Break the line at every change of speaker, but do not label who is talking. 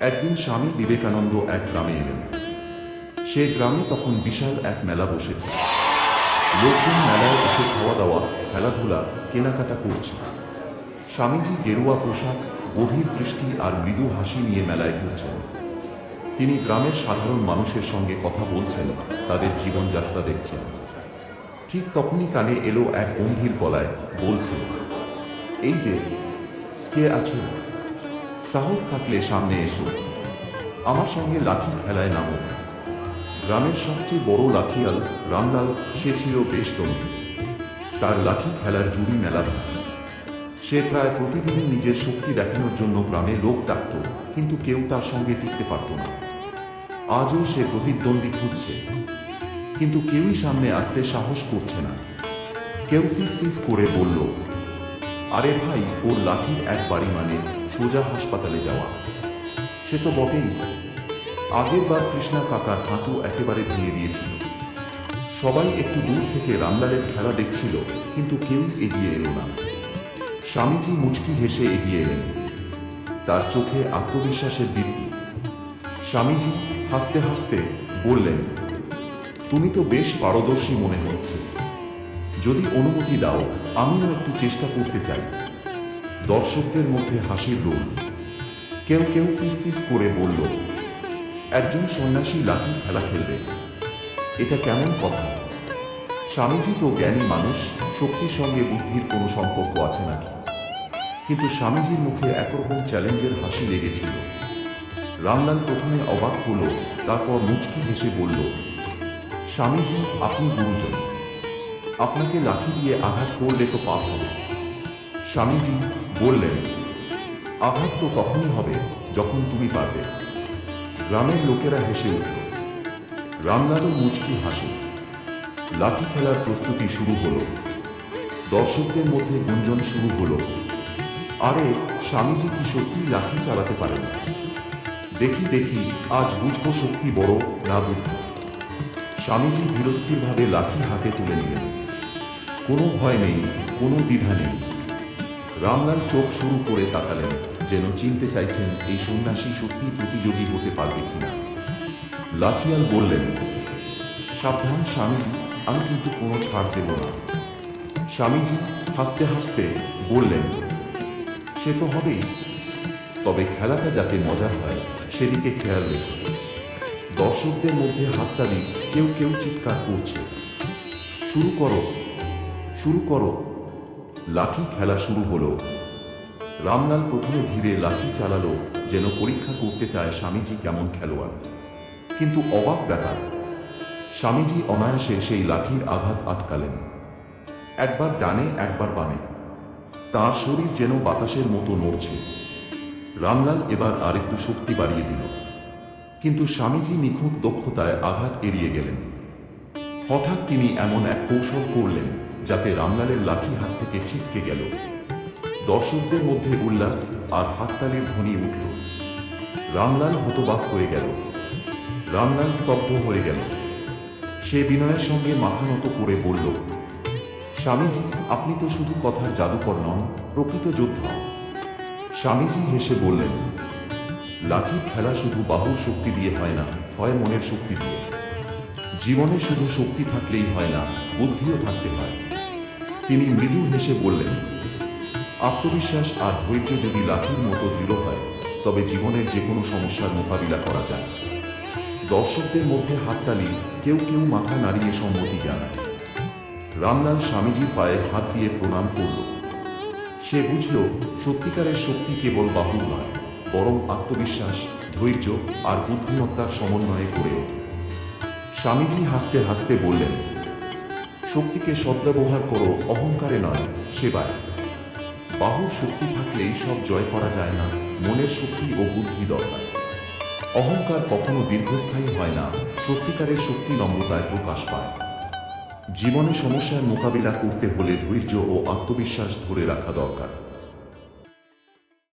একদিন স্বামী বিবেকানন্দ এক গ্রামে এলেন। সে গ্রামে তখন বিশাল এক মেলা বসেছে। লোকজন মেলায় এসে খাওয়া দাওয়া, খেলাধুলা, কেনাকাটা করছে। স্বামীজি গেরুয়া পোশাক, গভীর দৃষ্টি আর মৃদু হাসি নিয়ে মেলায় ঘুরছেন। তিনি গ্রামের সাধারণ মানুষের সঙ্গে কথা বলছেন, তাদের জীবনযাত্রা দেখছেন। ঠিক তখনই কানে এলো এক গম্ভীর গলায়, বলছে, এই যে, কে আছে সাহস থাকলে সামনে এসো। আমার সঙ্গে লাঠি খেলায় নামো। গ্রামের সবচেয়ে বড় লাঠিয়াল রামলাল, সে ছিল বেশ তরুণ তার লাঠি খেলার জুড়ি মেলা সে প্রায় প্রতিদিনই নিজের শক্তি দেখানোর জন্য গ্রামে লোক ডাকত, কিন্তু কেউ তার সঙ্গে টিকতে পারত না। আজও সে প্রতিদ্বন্দ্বী খুঁজছে। কিন্তু কেউই সামনে আসতে সাহস করছে না। কেউ ফিস ফিস করে বলল, আরে ভাই, ওর লাঠির এক বাড়ি মানে সোজা হাসপাতালে যাওয়া। সে তো বটেই। আগের বার কৃষ্ণা কাকার হাঁটু একেবারে ভেঙে দিয়েছিল। সবাই একটু দূর থেকে রামলালের খেলা দেখছিল, কিন্তু কেউ এগিয়ে এলো না। স্বামীজি মুচকি হেসে এগিয়ে এলেন। তার চোখে আত্মবিশ্বাসের দীপ্তি। স্বামীজি হাসতে হাসতে বললেন, তুমি তো বেশ পারদর্শী মনে হচ্ছে। যদি অনুমতি দাও, আমিও একটু চেষ্টা করতে চাই। দর্শকদের মধ্যে হাসির রোল। কেউ কেউ ফিস করে বলল, একজন সন্ন্যাসী লাঠি খেলা খেলবে। এটা কেমন কথা? স্বামীজি তো জ্ঞানী মানুষ, শক্তির সঙ্গে বুদ্ধির কোনো সম্পর্ক আছে নাকি? কিন্তু স্বামীজির মুখে একরকম চ্যালেঞ্জের হাসি লেগেছিল। রামলাল প্রথমে অবাক হলো, তারপর মুচকি হেসে বলল, স্বামীজি, আপনি গুরুজন। আপনাকে লাঠি দিয়ে আঘাত করলে তো পাপ হবে। স্বামীজি বললেন, আঘাত তো তখনই হবে যখন তুমি পারবে। গ্রামের লোকেরা হেসে উঠল। রামলালও মুচকি হাসি। লাঠি খেলার প্রস্তুতি শুরু হলো। দর্শকদের মধ্যে গুঞ্জন শুরু হলো। আরে, স্বামীজি কি সত্যি লাঠি চালাতে পারেন? দেখি দেখি, আজ বুঝব শক্তি বড় না বুদ্ধি। স্বামীজি ধীরস্থিরভাবে লাঠি হাতে তুলে নিলেন। কোনো ভয় নেই, কোনো দ্বিধা নেই। রামলাল চোখ শুরু করে তাকালেন, যেন চিনতে চাইছেন এই সন্ন্যাসী সত্যি প্রতিযোগী হতে পারবে কিনা। লাঠিয়াল বললেন, সাবধান, স্বামীজি, আমি কিন্তু কোনো ছাড় দেব না। স্বামীজি হাসতে হাসতে বললেন, সে তো হবেই। তবে খেলাটা যাতে মজার হয়, সেদিকে খেয়াল রেখো। দর্শকদের মধ্যে হাততালি কেউ কেউ চিৎকার করছে। শুরু করো শুরু করো। লাঠি খেলা শুরু হলো। রামলাল প্রথমে ধীরে লাঠি চালালো, যেন পরীক্ষা করতে চায় স্বামীজি কেমন খেলোয়াড়। কিন্তু অবাক ব্যাপার, স্বামীজি অনায়াসে সেই লাঠির আঘাত আটকালেন। একবার ডানে, একবার বামে। তার শরীর যেন বাতাসের মতো নড়ছে। রামলাল এবার আরেকটু শক্তি বাড়িয়ে দিল। কিন্তু স্বামীজি নিখুঁত দক্ষতায় আঘাত এড়িয়ে গেলেন। হঠাৎ তিনি এমন এক কৌশল করলেন। যাতে রামলালের লাঠি হাত থেকে ছিটকে গেল। দর্শকদের মধ্যে উল্লাস আর হাততালির ধ্বনি উঠল। রামলাল হতবাক হয়ে গেল। রামলাল স্তব্ধ হয়ে গেল। সে বিনয়ের সঙ্গে মাথা নত করে বলল, স্বামীজি, আপনি তো শুধু কথার জাদুকর নন, প্রকৃত যোদ্ধা। স্বামীজি হেসে বললেন লাঠির খেলা শুধু বাহুর শক্তি দিয়ে হয় না, হয় মনের শক্তি দিয়ে। জীবনে শুধু শক্তি থাকলেই হয় না, বুদ্ধিও থাকতে হয়। তিনি মৃদু হেসে বললেন, আত্মবিশ্বাস আর ধৈর্য যদি লাঠির মতো দৃঢ় হয়, তবে জীবনের যে কোনো সমস্যার মোকাবিলা করা যায়। দর্শকদের মধ্যে হাততালি কেউ কেউ মাথা নাড়িয়ে সম্মতি জানায়। রামলাল স্বামীজির পায়ে হাত দিয়ে প্রণাম করল। সে বুঝল, সত্যিকারের শক্তি কেবল বাহুর নয়, বরং আত্মবিশ্বাস, ধৈর্য আর বুদ্ধিমত্তার সমন্বয়ে গড়ে ওঠে। স্বামীজি হাসতে হাসতে বললেন শক্তিকে সদ্ব্যবহার করো, অহংকারে নয়, সেবায়। বাহুর শক্তি থাকলেই সব জয় করা যায় না, মনের শক্তি ও বুদ্ধি দরকার। অহংকার কখনো দীর্ঘস্থায়ী হয় না, সত্যিকারের শক্তি নম্রতায় প্রকাশ পায়। জীবনে সমস্যার মোকাবিলা করতে হলে ধৈর্য ও আত্মবিশ্বাস ধরে রাখা দরকার।